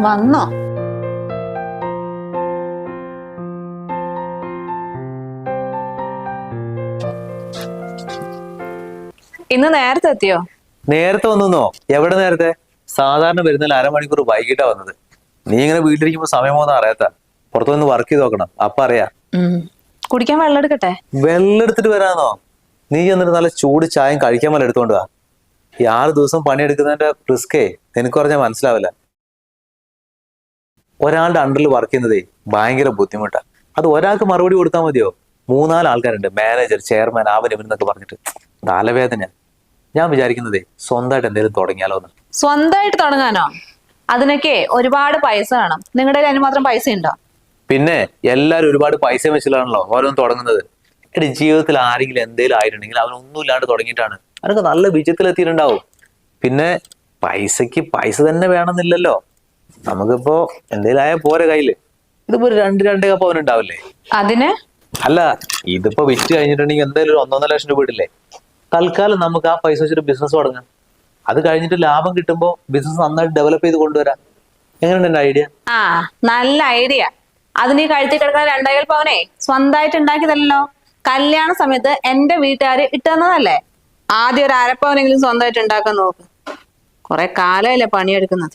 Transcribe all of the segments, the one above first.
വന്നോ? ഇന്ന് നേരത്തെ എത്തിയോ? നേരത്തെ വന്നോ? എവിടെ നേരത്തെ? സാധാരണ വരുന്നതിൽ അരമണിക്കൂർ വൈകിട്ടാ വന്നത്. നീ ഇങ്ങനെ വീട്ടിലിരിക്കുമ്പോ സമയമോന്നാ അറിയാത്ത. പുറത്തുനിന്ന് വർക്ക് ചെയ്ത് നോക്കണം. അപ്പൊ അറിയാ. കുടിക്കാൻ വെള്ളം എടുക്കട്ടെ? വെള്ളം എടുത്തിട്ട് വരാന്നോ? നീ എന്നിട്ട് നല്ല ചൂട് ചായം കഴിക്കാൻ വല്ല എടുത്തോണ്ട് വാ. ഈ ആറ് ദിവസം പണിയെടുക്കുന്നതിന്റെ റിസ്കേ. നിനക്ക് പറഞ്ഞാൽ മനസ്സിലാവില്ല. ഒരാളുടെ അണ്ടറിൽ വർക്ക് ചെയ്യുന്നതേ ഭയങ്കര ബുദ്ധിമുട്ടാണ് അത് ഒരാൾക്ക് മറുപടി കൊടുത്താൽ മതിയോ? മൂന്നാൽ ആൾക്കാരുണ്ട്. മാനേജർ ചെയർമാൻ അവൻ ഇവനെന്നൊക്കെ പറഞ്ഞിട്ട്. തലവേദന. ഞാൻ വിചാരിക്കുന്നതേ സ്വന്തമായിട്ട് എന്തെങ്കിലും തുടങ്ങിയാലോ എന്ന് സ്വന്തമായിട്ട് തുടങ്ങാനോ? അതിനൊക്കെ ഒരുപാട് പൈസ വേണം. നിങ്ങളുടെ കയ്യിൽ അതിന് മാത്രം പൈസ ഉണ്ടോ? പിന്നെ എല്ലാരും ഒരുപാട് പൈസ വെച്ചിട്ടാണല്ലോ ഓരോന്ന് തുടങ്ങുന്നത്. എടി ജീവിതത്തിൽ ആരെങ്കിലും എന്തെങ്കിലും ആയിട്ടുണ്ടെങ്കിൽ അവനൊന്നും ഇല്ലാണ്ട് തുടങ്ങിയിട്ടാണ്. അവനൊക്കെ നല്ല വിജയത്തിലെത്തിയിട്ടുണ്ടാവും. പിന്നെ പൈസക്ക് പൈസ തന്നെ വേണമെന്നില്ലല്ലോ. നമുക്കിപ്പോ എന്തെങ്കിലും ആയ പോരെ കയ്യിൽ. ഇതിപ്പോ ഒരു രണ്ട് രണ്ട് കപ്പ് അവനുണ്ടാവില്ലേ അതിന്? അല്ല ഇതിപ്പോ വിറ്റ് കഴിഞ്ഞിട്ടുണ്ടെങ്കിൽ എന്തായാലും ഒരു ഒന്നൊന്നര ലക്ഷം രൂപ ഇടില്ലേ? തൽക്കാലം നമുക്ക് ആ പൈസ വെച്ചൊരു ബിസിനസ് തുടങ്ങാം. അത് കഴിഞ്ഞിട്ട് ലാഭം കിട്ടുമ്പോൾ ബിസിനസ് നന്നായിട്ട് ഡെവലപ്പ് ചെയ്ത് കൊണ്ടുവരാം. എങ്ങനെയുണ്ട് എന്റെ ഐഡിയ ആ നല്ല ഐഡിയ അതിന് കഴുത്തി കിടക്കുന്ന രണ്ടായി പവനെ സ്വന്തമായിട്ട് ഉണ്ടാക്കിയതല്ലോ കല്യാണ സമയത്ത് എന്റെ വീട്ടുകാര് ഇട്ടുതന്നതല്ലേ ആദ്യം ഒരു അരപ്പവനെങ്കിലും സ്വന്തമായിട്ട് ഉണ്ടാക്കാൻ നോക്ക്. കുറെ കാലമല്ലേ പണിയെടുക്കുന്നത്.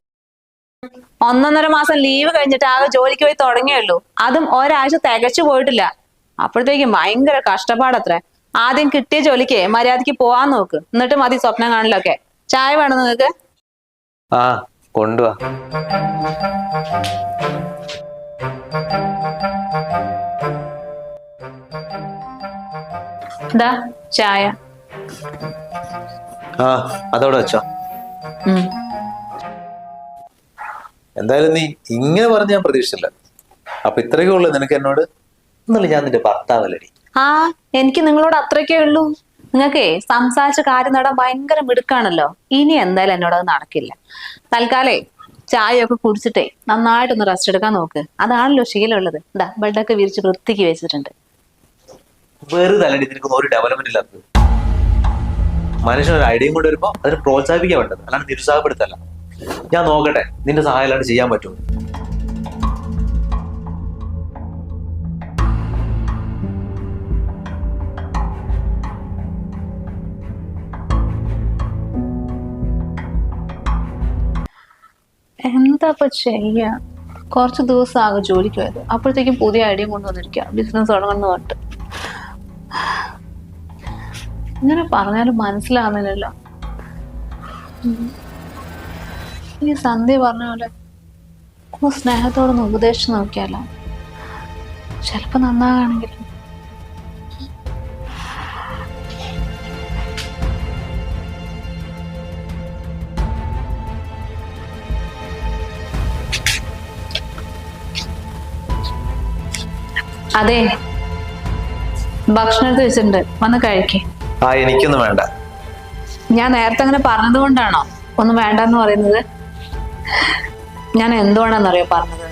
ഒന്നൊന്നര മാസം ലീവ് കഴിഞ്ഞിട്ട് ആകെ ജോലിക്ക് പോയി തുടങ്ങിയുള്ളൂ അതും ഒരാഴ്ച തികച്ചു പോയിട്ടില്ല. അപ്പോഴത്തേക്കും ഭയങ്കര കഷ്ടപ്പാടത്രേ. ആദ്യം കിട്ടിയ ജോലിക്ക് മര്യാദയ്ക്ക് പോവാൻ നോക്ക്. എന്നിട്ട് മതി സ്വപ്നം കാണലൊക്കെ. ചായ വേണോ നിങ്ങൾക്ക് ആ കൊണ്ടുവാ. ദാ ചായ. ആ അതവിടെ വെച്ചോ. എന്തായാലും നീ ഇങ്ങനെ പറഞ്ഞ് ഞാൻ പ്രതീക്ഷിച്ചില്ല. അപ്പൊ ഇത്രയൊക്കെ ഉള്ളു നിനക്ക് എന്നോട്? എന്നുള്ള ഞാൻ നിന്റെ ഭർത്താവല്ലേ ആ എനിക്ക് നിങ്ങളോട് അത്രയ്ക്കേ ഉള്ളൂ. നിങ്ങൾക്കേ സംസാരിച്ച കാര്യം നേടാൻ ഭയങ്കര മിടുക്കാണല്ലോ. ഇനി എന്തായാലും എന്നോട് അത് നടക്കില്ല. തൽക്കാലേ ചായയൊക്കെ കുടിച്ചിട്ടേ നന്നായിട്ടൊന്ന് റെസ്റ്റ് എടുക്കാൻ നോക്ക്. അതാണല്ലോ ശീലമുള്ളത്. ഇതാ ബെഡൊക്കെ വിരിച്ച് വൃത്തിക്ക് വെച്ചിട്ടുണ്ട്. വെറുതെ അല്ലടി നിനക്ക് ഒരു ഡെവലപ്മെന്റ് ഇല്ലാത്തത്. മനുഷ്യൻ ഒരു ഐഡിയയും കൊണ്ട് വരുമ്പോ അതിനെ പ്രോത്സാഹിപ്പിക്കാൻ വേണ്ടത്. അല്ലാണ്ട് നിരുത്സാഹപ്പെടുത്തല്ല. ഞാൻ നോക്കട്ടെ നിന്റെ സഹായം ഇല്ലാണ്ട് ചെയ്യാൻ പറ്റും എന്താ ഇപ്പൊ ചെയ്യാ? കുറച്ച് ദിവസം ആകെ ജോലിക്ക് പോയത്. അപ്പോഴത്തേക്കും പുതിയ ഐഡിയ കൊണ്ടുവന്നിരിക്കുക ബിസിനസ് തുടങ്ങുന്ന പറഞ്ഞിട്ട്. ഇങ്ങനെ പറഞ്ഞാലും മനസ്സിലാകുന്നില്ലല്ലോ. ഈ സന്ധ്യ പറഞ്ഞ പോലെ ഒന്ന് സ്നേഹത്തോടൊന്ന് ഉപദേശിച്ച് നോക്കിയാലോ? ചിലപ്പോ നന്നാകാണെങ്കിൽ. അതെ. ഭക്ഷണം എടുത്ത് വെച്ചിട്ടുണ്ട്. വന്ന് കഴിക്കേ. ആ എനിക്കൊന്നും വേണ്ട. ഞാൻ നേരത്തെ അങ്ങനെ പറഞ്ഞത് കൊണ്ടാണോ? ഒന്നും വേണ്ടെന്ന് പറയുന്നത്. ഞാൻ എന്തുകൊണ്ടാണെന്നറിയോ പറഞ്ഞത്?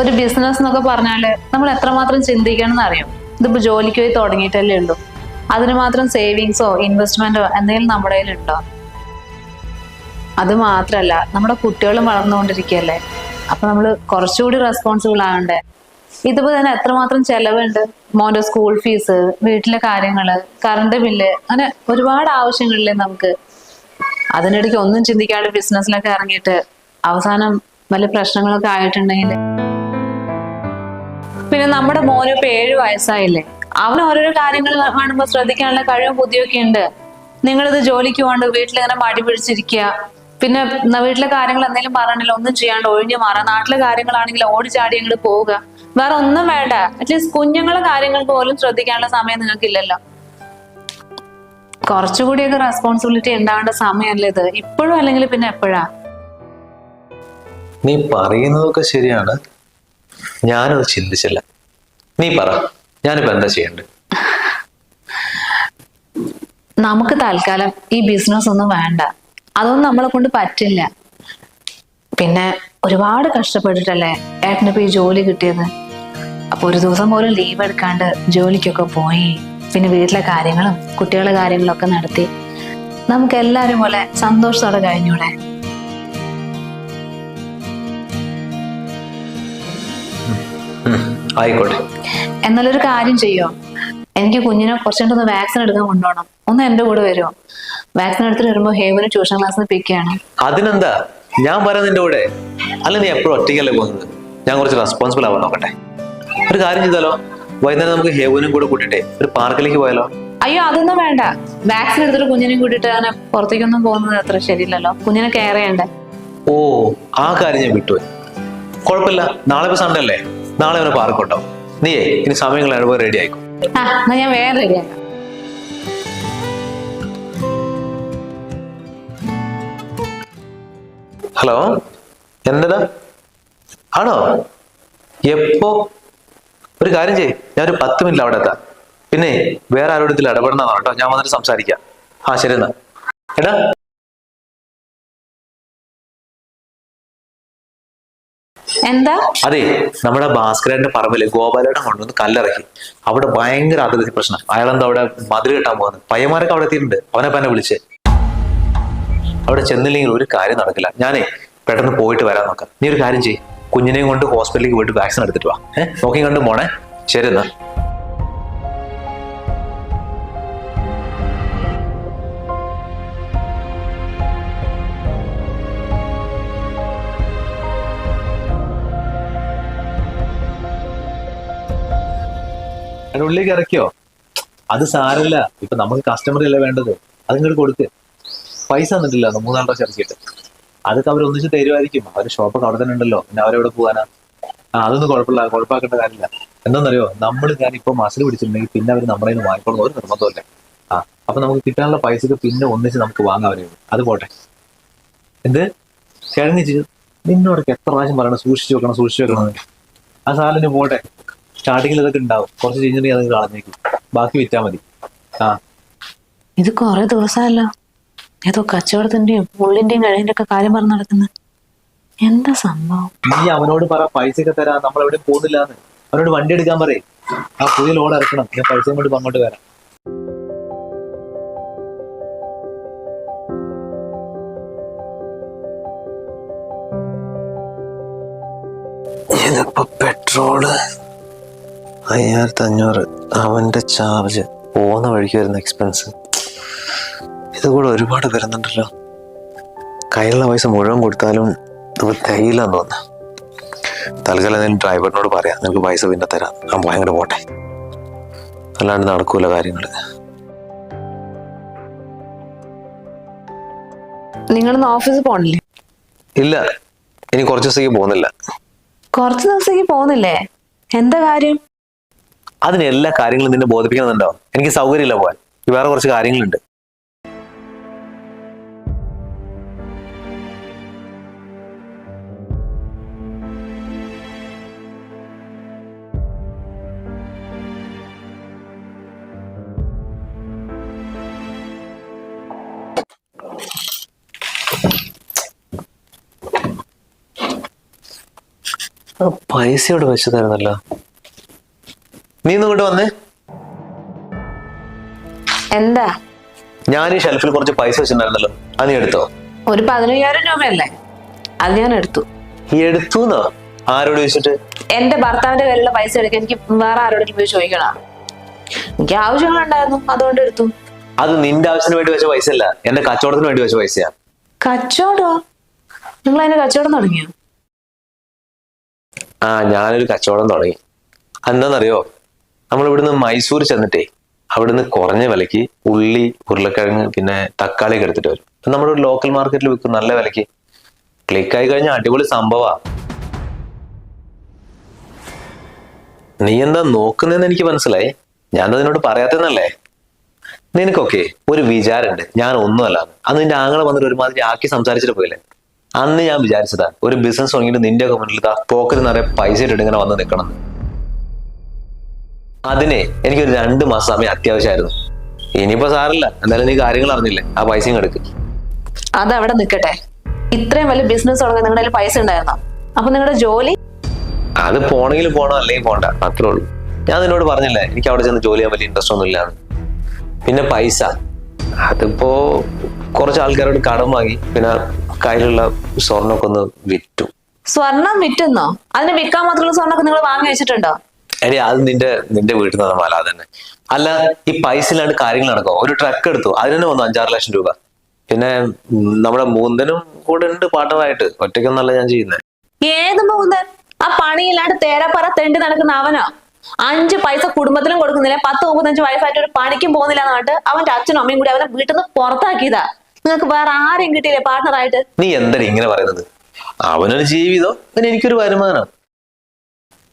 ഒരു ബിസിനസ് എന്നൊക്കെ പറഞ്ഞാൽ നമ്മൾ എത്രമാത്രം ചിന്തിക്കണം എന്നറിയാം ഇതിപ്പോ ജോലിക്ക് പോയി തുടങ്ങിയിട്ടല്ലേ ഉള്ളൂ. അതിന് മാത്രം സേവിങ്സോ ഇൻവെസ്റ്റ്മെന്റോ എന്തെങ്കിലും നമ്മുടെ കയ്യിലുണ്ടോ അത് മാത്രല്ല നമ്മുടെ കുട്ടികളും വളർന്നുകൊണ്ടിരിക്കുകയല്ലേ? അപ്പൊ നമ്മൾ കുറച്ചുകൂടി റെസ്പോൺസിബിൾ ആവണ്ടേ? ഇതിപ്പോ തന്നെ എത്രമാത്രം ചെലവുണ്ട്? മോന്റെ സ്കൂൾ ഫീസ് വീട്ടിലെ കാര്യങ്ങൾ കറണ്ട് ബില്ല് അങ്ങനെ ഒരുപാട് ആവശ്യങ്ങളില്ലേ നമുക്ക്? അതിനിടയ്ക്ക് ഒന്നും ചിന്തിക്കാതെ ബിസിനസ്സിലൊക്കെ ഇറങ്ങിയിട്ട് അവസാനം വല്ല പ്രശ്നങ്ങളൊക്കെ ആയിട്ടുണ്ടെങ്കിൽ പിന്നെ നമ്മുടെ മോന് ഇപ്പൊ ഏഴു വയസ്സായില്ലേ? അവൻ ഓരോരോ കാര്യങ്ങൾ കാണുമ്പോൾ ശ്രദ്ധിക്കാനുള്ള കഴിവും ബുദ്ധിയൊക്കെ ഉണ്ട്. നിങ്ങളിത് ജോലിക്ക് പോകാണ്ട് വീട്ടിലിങ്ങനെ മടി പിടിച്ചിരിക്കുക പിന്നെ വീട്ടിലെ കാര്യങ്ങൾ എന്തെങ്കിലും പറഞ്ഞില്ല ഒന്നും ചെയ്യാണ്ട് ഒഴിഞ്ഞു മാറാം. നാട്ടിലെ കാര്യങ്ങളാണെങ്കിൽ ചാടി അങ്ങോട്ട് പോവുക. വേറെ ഒന്നും വേണ്ട. അറ്റ്ലീസ്റ്റ് കുഞ്ഞുങ്ങളെ കാര്യങ്ങൾ പോലും ശ്രദ്ധിക്കാനുള്ള സമയം നിങ്ങൾക്കില്ലല്ലോ. കുറച്ചുകൂടിയൊക്കെ റെസ്പോൺസിബിലിറ്റി ഉണ്ടാവേണ്ട സമയമല്ലേ ഇത്? ഇപ്പോഴും അല്ലെങ്കിൽ പിന്നെ എപ്പോഴാ? നീ പറയുന്നതൊക്കെ ശരിയാണ്. ഞാനത് ചിന്തിച്ചില്ല. നീ പറ. ഞാനിപ്പോ എന്താ ചെയ്യണ്ടേ നമുക്ക് തൽക്കാലം ഈ ബിസിനസ് ഒന്നും വേണ്ട. അതൊന്നും നമ്മളെ കൊണ്ട് പറ്റില്ല. പിന്നെ ഒരുപാട് കഷ്ടപ്പെട്ടിട്ടല്ലേ ഏട്ടനിപ്പോ ഈ ജോലി കിട്ടിയത്? അപ്പൊ ഒരു ദിവസം പോലും ലീവ് എടുക്കാണ്ട് ജോലിക്കൊക്കെ പോയി. പിന്നെ വീട്ടിലെ കാര്യങ്ങളും കുട്ടികളുടെ കാര്യങ്ങളൊക്കെ നടത്തി. നമുക്ക് എല്ലാരും പോലെ സന്തോഷത്തോടെ കഴിഞ്ഞൂടെ? ആയിക്കോട്ടെ. എന്നാലൊരു കാര്യം ചെയ്യോ? എനിക്ക് കുഞ്ഞിനെ കുറച്ചുകൊണ്ടൊന്ന് വാക്സിൻ എടുക്കാൻ കൊണ്ടുപോകണം. ഒന്ന് എന്റെ കൂടെ വരുമോ വാക്സിൻ എടുത്തിട്ട് വരുമ്പോ ഹേമന് ട്യൂഷൻ ക്ലാസ്സിൽ പിക്ക് ചെയ്യണം. അതിനെന്താ? ഞാൻ പറയാം നിന്റെ കൂടെ. അല്ല നീ എപ്പോഴും ഒറ്റയ്ക്കല്ലേ പോകുന്നത്? ഞാൻ കുറച്ച് റെസ്പോൺസിബിൾ ആവാൻ നോക്കട്ടെ. ഒരു കാര്യം ചെയ്താലോ? വൈകുന്നേരം നമുക്ക് ഹേവനും കൂടെ കൂട്ടിട്ടേ ഒരു പാർക്കിലേക്ക് പോയാലോ? അയ്യോ അതൊന്നും വേണ്ട. വാക്സിൻ എടുത്തിട്ട് കുഞ്ഞിനെയും കൂട്ടിട്ട് അങ്ങനെ പുറത്തേക്കൊന്നും പോകുന്നത് അത്ര ശരിയില്ലല്ലോ. കുഞ്ഞിനെ കെയർ ചെയ്യണ്ടേ? ഓ ആ കാര്യം ഞാൻ വിട്ടുപോയി കുഴപ്പമില്ല. നാളെ ഇപ്പൊ സൺഡേ അല്ലേ? നാളെ അവനെ പാർക്കോട്ടോ. നീയേ ഇനി സമയങ്ങൾ എഴുപത് റെഡി ആയിക്കോ. ഞാൻ വേറെ റെഡിയാക്കാം ഹലോ എന്തടാ? ആണോ? എപ്പോ? ഒരു കാര്യം ചെയ് ഞാൻ ഒരു പത്ത് മിനിറ്റ് അവിടെ എത്താം. പിന്നെ വേറെ ആരോടത്തിൽ ഇടപെടണമെന്നാണ് കേട്ടോ ഞാൻ വന്നിട്ട് സംസാരിക്കാം. ആ ശരി എന്നാ. എടാ എന്താ? അതെ നമ്മുടെ ഭാസ്കരന്റെ പറമ്പിൽ ഗോപാലേട്ടൻ കൊണ്ടുവന്ന് കല്ലിറക്കി. അവിടെ ഭയങ്കര അതിർത്തി പ്രശ്നം. അയാളെന്താ അവിടെ മതിൽ കെട്ടാൻ പോകുന്നത് പയ്യന്മാരൊക്കെ അവിടെ എത്തിയിട്ടുണ്ട്. അവനെ പന്നെ വിളിച്ച്. അവിടെ ചെന്നില്ലെങ്കിൽ ഒരു കാര്യം നടക്കില്ല. ഞാനേ പെട്ടെന്ന് പോയിട്ട് വരാൻ നോക്കാം. നീ ഒരു കാര്യം ചെയ്യ്. കുഞ്ഞിനെയും കൊണ്ട് ഹോസ്പിറ്റലിലേക്ക് പോയിട്ട് വാക്സിൻ എടുത്തിട്ട് വാ. ഏഹ് നോക്കി കണ്ടു പോണേ. ശരി എന്നാ. അതിന്റെ ഉള്ളിലേക്ക് ഇറക്കിയോ അത് സാരല്ല ഇപ്പൊ നമുക്ക് കസ്റ്റമർ അല്ലേ വേണ്ടത്? അതിങ്ങോട്ട് കൊടുക്ക്. പൈസ തന്നിട്ടില്ല മൂന്നാൽ പ്രാവശ്യം ഇറക്കിയിട്ട്. അതൊക്കെ അവർ ഒന്നിച്ച് തരുമായിരിക്കും അവർ ഷോപ്പൊക്കെ അവിടെ തന്നെ ഉണ്ടല്ലോ. പിന്നെ അവരെവിടെ പോകാനാ ആ അതൊന്നും കുഴപ്പമില്ല. കുഴപ്പമാക്കേണ്ട കാര്യമില്ല. എന്താണെന്നറിയോ നമ്മൾ ഞാൻ ഇപ്പൊ മസിൽ പിടിച്ചിട്ടുണ്ടെങ്കിൽ പിന്നെ അവർ നമ്മളെ നിന്ന് ഒരു നിർബന്ധമല്ലേ ആ അപ്പൊ നമുക്ക് കിട്ടാനുള്ള പൈസക്ക് പിന്നെ ഒന്നിച്ച് നമുക്ക് വാങ്ങാൻ വരും. അത് പോട്ടെ. എന്ത്? കിഴങ്ങ് നിന്നോടൊക്കെ എത്ര പ്രാവശ്യം പറയണം? സൂക്ഷിച്ചു വെക്കണം സൂക്ഷിച്ചു വെക്കണം ആ സാധനം പോട്ടെ. സ്റ്റാർട്ടിങ്ങിൽ ഇതൊക്കെ ഉണ്ടാവും കുറച്ച് കഴിഞ്ഞിട്ടുണ്ടെങ്കിൽ അത് കളഞ്ഞേക്കും. ബാക്കി വിറ്റാ മതി. ആ. ഇത് കുറെ ദിവസമല്ലോ ഏതോ കച്ചവടത്തിന്റെയും ഉള്ളിന്റെയും കഴിവിന്റെ ഒക്കെ കാര്യം പറഞ്ഞ് നടക്കുന്നത് എന്താ സംഭവം? നീ അവനോട് പറ പൈസ ഒക്കെ തരാം. നമ്മൾ എവിടെയും പോകുന്നില്ലാന്ന്. അവനോട് വണ്ടി എടുക്കാൻ പറയേ. ആ പുതിയ ലോഡ് ഇറക്കണം. ഞാൻ പൈസയും കൊണ്ട് അങ്ങോട്ട് വരാം. അയ്യായിരത്തി അഞ്ഞൂറ് അവന്റെ ചാർജ് പോകുന്ന വഴിക്ക് വരുന്ന എക്സ്പെൻസ് ഇത് കൂടെ ഒരുപാട് വരുന്നുണ്ടല്ലോ. കയ്യിലുള്ള പൈസ മുഴുവൻ കൊടുത്താലും ഇത് തികയില്ലെന്ന് തോന്നുന്നു. തൽക്കാലം എന്തെങ്കിലും ഡ്രൈവറിനോട് പറയാം. നിനക്ക് പൈസ പിന്നെ തരാം. ഞാൻ ഭയങ്കര പോട്ടെ. അല്ലാണ്ട് നടക്കൂല കാര്യങ്ങൾ നിങ്ങളൊന്ന് ഓഫീസിൽ പോണില്ലേ? ഇല്ല. ഇനി കുറച്ച് ദിവസത്തേക്ക് പോകുന്നില്ല. കുറച്ച് ദിവസത്തേക്ക് പോകുന്നില്ലേ? എന്താ കാര്യം? അതിന് എല്ലാ കാര്യങ്ങളും നിന്നെ ബോധിപ്പിക്കണമെന്നുണ്ടോ? എനിക്ക് സൗകര്യമില്ല പോകാൻ വേറെ കുറച്ച് കാര്യങ്ങളുണ്ട്. പൈസയോട് വെച്ചതായിരുന്നല്ലോ നീ ഇങ്ങോട്ട് വന്നേ? എന്താ? ഞാൻ ഈ ഷെൽഫിൽ കുറച്ച് പൈസ വെച്ചിട്ടുണ്ടായിരുന്നല്ലോ. അത് നീ എടുത്തോ? ഒരു പതിനയ്യായിരം രൂപയല്ലേ? അത് ഞാൻ എടുത്തു. ഈ എടുത്തുന്നോ? ആരോട് ചോദിച്ചിട്ട്? എന്റെ ഭർത്താവിന്റെ കയ്യിലുള്ള പൈസ എടുക്കാൻ എനിക്ക് വേറെ ആരോടെങ്കിലും പോയി ചോദിക്കണം? എനിക്ക് ആവശ്യങ്ങളുണ്ടായിരുന്നു അതുകൊണ്ട് എടുത്തു. അത് നിന്റെ ആവശ്യത്തിന് വേണ്ടി വെച്ച പൈസ അല്ല എന്റെ കച്ചവടത്തിന് വേണ്ടി വെച്ച പൈസയാ. കച്ചവടോ? നിങ്ങൾ അതിന്റെ കച്ചവടം തുടങ്ങിയോ? ആ ഞാനൊരു കച്ചവടം തുടങ്ങി. എന്താണെന്നറിയോ നമ്മൾ ഇവിടുന്ന് മൈസൂർ ചെന്നിട്ടേ അവിടുന്ന് കുറഞ്ഞ വിലയ്ക്ക് ഉള്ളി ഉരുളക്കിഴങ്ങ് പിന്നെ തക്കാളി ഒക്കെ എടുത്തിട്ട് വരും. നമ്മുടെ ഒരു ലോക്കൽ മാർക്കറ്റിൽ വിൽക്കും നല്ല വിലക്ക് ക്ലിക്കായി കഴിഞ്ഞാൽ അടിപൊളി സംഭവമാണ് നീ എന്താ നോക്കുന്നതെന്ന് എനിക്ക് മനസ്സിലായി? ഞാൻ അതിനോട് പറയാത്തന്നല്ലേ നിനക്കൊക്കെ ഒരു വിചാരമുണ്ട്. ഞാൻ ഒന്നുമല്ല. അന്ന് നിന്റെ ആങ്ങളെ വന്നിട്ട് ഒരുമാതിരി ആക്കി സംസാരിച്ചിട്ട് പോയില്ലേ? അന്ന് ഞാൻ വിചാരിച്ചതാ ഒരു ബിസിനസ് തുടങ്ങിയിട്ട് നിന്റെ ഒക്കെ മുന്നിൽ പോക്കറ്റ് നിറയെ പൈസ ഇട്ടിട്ട് ഇങ്ങനെ വന്ന് നിൽക്കണം. അതിനെ എനിക്കൊരു രണ്ട് മാസം സമയം അത്യാവശ്യമായിരുന്നു. ഇനിയിപ്പോ സാറില്ല. എന്തായാലും നീ കാര്യങ്ങൾ അറിഞ്ഞില്ലേ? ആ പൈസയും എടുക്ക്. അത് അവിടെ നിൽക്കട്ടെ ഇത്രയും വലിയ ബിസിനസ് തുടങ്ങാൻ നിങ്ങളുടെ കയ്യിൽ പൈസ ഉണ്ടായിരുന്നോ? അപ്പൊ നിങ്ങളുടെ ജോലി? അത് പോണെങ്കിൽ പോണോ അല്ലെങ്കിൽ പോണ്ട. അത്രേ ഉള്ളൂ. ഞാൻ നിന്നോട് പറഞ്ഞില്ലേ എനിക്ക് അവിടെ ചെന്ന് ജോലി ചെയ്യാൻ വലിയ ഇൻട്രസ്റ്റ് ഒന്നും ഇല്ലാണ് പിന്നെ പൈസ. അതിപ്പോ കുറച്ച് ആൾക്കാരോട് കടം വാങ്ങി പിന്നെ കയ്യിലുള്ള സ്വർണമൊക്കെ ഒന്ന് വിറ്റു. സ്വർണം വിറ്റുന്നോ? അതിന് വിൽക്കാൻ മാത്രമുള്ള സ്വർണമൊക്കെ നിങ്ങൾ വാങ്ങി വെച്ചിട്ടുണ്ടോ? എടി അത് നിന്റെ നിന്റെ വീട്ടിൽ നിന്ന് മല തന്നെ അല്ല ഈ പൈസയിലാണ് ഇല്ലാണ്ട് കാര്യങ്ങൾ നടക്കുക ഒരു ട്രക്ക് എടുത്തു. അതിന് തന്നെ വന്നു അഞ്ചാറ് ലക്ഷം രൂപ. പിന്നെ നമ്മുടെ മൂന്തനും കൂടെ ഉണ്ട് പാർട്ണറായിട്ട് ഒറ്റയ്ക്കൊന്നല്ല ഞാൻ ചെയ്യുന്നത് ഏത് മൂന്നൻ ആ പണിയില്ലാണ്ട് തേരാപ്പറ തെണ്ടി നടക്കുന്ന അവനോ? അഞ്ച് പൈസ കുടുംബത്തിലും കൊടുക്കുന്നില്ല. പത്ത് മുപ്പത്തഞ്ച് വയസ്സായിട്ട് ഒരു പണിക്കും പോകുന്നില്ല എന്നിട്ട് അവന്റെ അച്ഛനും അമ്മയും കൂടി അവനെ വീട്ടിൽ നിന്ന് പുറത്താക്കിയതാ. നിങ്ങൾക്ക് വേറെ ആരെയും കിട്ടിയില്ലേ പാർട്ണറായിട്ട് നീ എന്താ ഇങ്ങനെ പറയുന്നത്? അവനൊരു ജീവിതം? പിന്നെ എനിക്കൊരു വരുമാനം.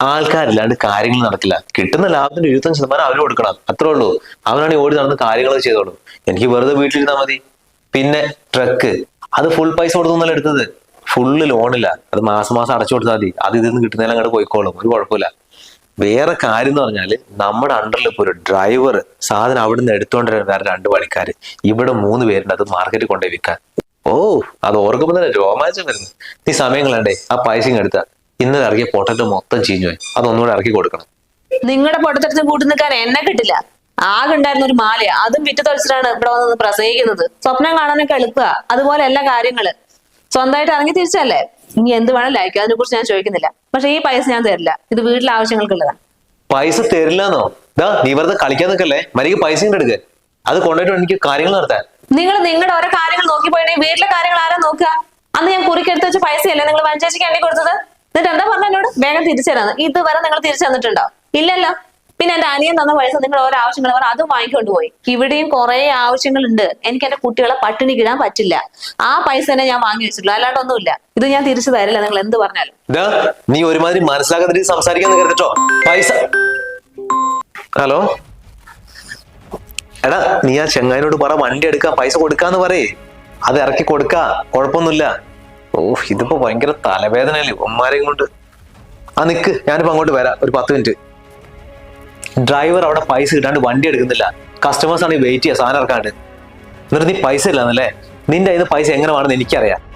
ആൾക്കാരില്ലാണ്ട് കാര്യങ്ങൾ നടക്കില്ല. കിട്ടുന്ന ലാഭത്തിന്റെ ഇരുപത്തഞ്ച് ശതമാനം അവന് കൊടുക്കണം. അത്രേ ഉള്ളൂ. അവനാണ് ഓടി നടന്ന് കാര്യങ്ങൾ ചെയ്തോളൂ. എനിക്ക് വെറുതെ വീട്ടിലിരുന്നാൽ മതി. പിന്നെ ട്രക്ക് അത് ഫുൾ പൈസ കൊടുത്തൊന്നല്ല എടുത്തത്. ഫുള്ള് ലോണില്ല അത് മാസം മാസം അടച്ചു കൊടുത്താൽ മതി. അത് ഇതിൽ നിന്ന് കിട്ടുന്നതിൽ അങ്ങോട്ട് പോയിക്കോളും. ഒരു കുഴപ്പമില്ല. വേറെ കാര്യം എന്ന് പറഞ്ഞാൽ നമ്മുടെ അണ്ടറിൽ ഇപ്പോൾ ഒരു ഡ്രൈവർ സാധനം അവിടെ നിന്ന് എടുത്തോണ്ടിരുന്ന വേറെ രണ്ട് പണിക്കാർ ഇവിടെ മൂന്ന് പേരുണ്ട്. അത് മാർക്കറ്റിൽ കൊണ്ടുപോയി വിൽക്കാൻ. ഓ അത് ഓർക്കുമ്പോൾ തന്നെ രോമാഞ്ചം വരുന്നു. നീ സമയം ആ പൈസ ഇങ്ങ് എടുത്ത. ഇന്നലെ ഇറങ്ങിയ പൊട്ടറ്റോ മൊത്തം ചീഞ്ഞു പോയി. അതൊന്നുകൂടെ ഇറക്കി കൊടുക്കണം. നിങ്ങളുടെ പൊട്ടത്തരത്തിന് കൂട്ടി നിൽക്കാൻ എന്നെ കിട്ടില്ല. ആകെ ഉണ്ടായിരുന്ന ഒരു മാല അതും വിറ്റ് തൊളിച്ചിട്ടാണ് ഇവിടെ വന്നത് പ്രസംഗിക്കുന്നത്. സ്വപ്നം കാണാനൊക്കെ എളുപ്പ. അതുപോലെ എല്ലാ കാര്യങ്ങൾ. സ്വന്തമായിട്ട് ഇറങ്ങി തിരിച്ചല്ലേ? ഇനി എന്ത് വേണം അയക്കും അതിനെ കുറിച്ച് ഞാൻ ചോദിക്കുന്നില്ല. പക്ഷെ ഈ പൈസ ഞാൻ തരില്ല. ഇത് വീട്ടിലെ ആവശ്യങ്ങൾക്കുള്ളതാണ് പൈസ തരില്ലെന്നോ? ഇതാ നീ വെറുതെ കളിക്കാൻ നിൽക്കല്ലേ? മരിക്ക് പൈസ ഇങ്ങോട്ട് എടുക്ക്. അത് കൊണ്ടുപോയിട്ട് എനിക്ക് കാര്യങ്ങൾ നടത്താൻ. നിങ്ങൾ നിങ്ങളുടെ ഓരോ കാര്യങ്ങൾ നോക്കി പോയിട്ട് വീട്ടിലെ കാര്യങ്ങൾ ആരാ നോക്കുക? അന്ന് ഞാൻ കുറിക്കെടുത്ത് വെച്ച പൈസയല്ലേ നിങ്ങൾ വഞ്ചേച്ചിക്ക് എണ്ണി കൊടുത്തത്? എന്നിട്ട് എന്താ പറഞ്ഞ എന്നോട്? വേഗം തിരിച്ചു തരാന്ന്. ഇതുവരെ നിങ്ങൾ തിരിച്ചു തന്നിട്ടുണ്ടോ? ഇല്ലല്ലോ. പിന്നെ എന്റെ അനിയൻ തന്ന പൈസ നിങ്ങൾ ഓരോ ആവശ്യങ്ങൾ അവർ അതും വാങ്ങിക്കൊണ്ട് പോയി. ഇവിടെയും കുറെ ആവശ്യങ്ങളുണ്ട്. എനിക്ക് എന്റെ കുട്ടികളെ പട്ടിണി കിടാൻ പറ്റില്ല. ആ പൈസ തന്നെ ഞാൻ വാങ്ങി വെച്ചിട്ടുള്ളൂ. അല്ലാണ്ട് ഒന്നുമില്ല. ഇത് ഞാൻ തിരിച്ചു തരില്ല നിങ്ങൾ എന്ത് പറഞ്ഞാലും. നീ ഒരുമാതിരി മനസ്സിലാക്കാത്ത രീതി സംസാരിക്കാന്ന് കരുതട്ടോ പൈസ ഹലോ? എടാ നീ ആ ചെങ്ങായിനോട് പറ വണ്ടി എടുക്കാൻ പൈസ കൊടുക്കാന്ന് പറയേ. അത് ഇറക്കി കൊടുക്കാ. കുഴപ്പമൊന്നുമില്ല. ഓ ഇതിപ്പോ ഭയങ്കര തലവേദനയല്ലേ ഉമ്മാരെയും കൊണ്ട്? ആ നിക്ക്. ഞാനിപ്പോ അങ്ങോട്ട് വരാം. ഒരു പത്ത് മിനിറ്റ്. ഡ്രൈവർ അവിടെ പൈസ കിട്ടാണ്ട് വണ്ടി എടുക്കുന്നില്ല. കസ്റ്റമേഴ്സ് ആണ് വെയിറ്റ് ചെയ്യാം സാധനം ഇറക്കാണ്ട്. എന്നിട്ട് നീ പൈസ ഇല്ലാന്നല്ലേ? നിന്റെ അതിന് പൈസ എങ്ങനെ വേണമെന്ന് എനിക്കറിയാം.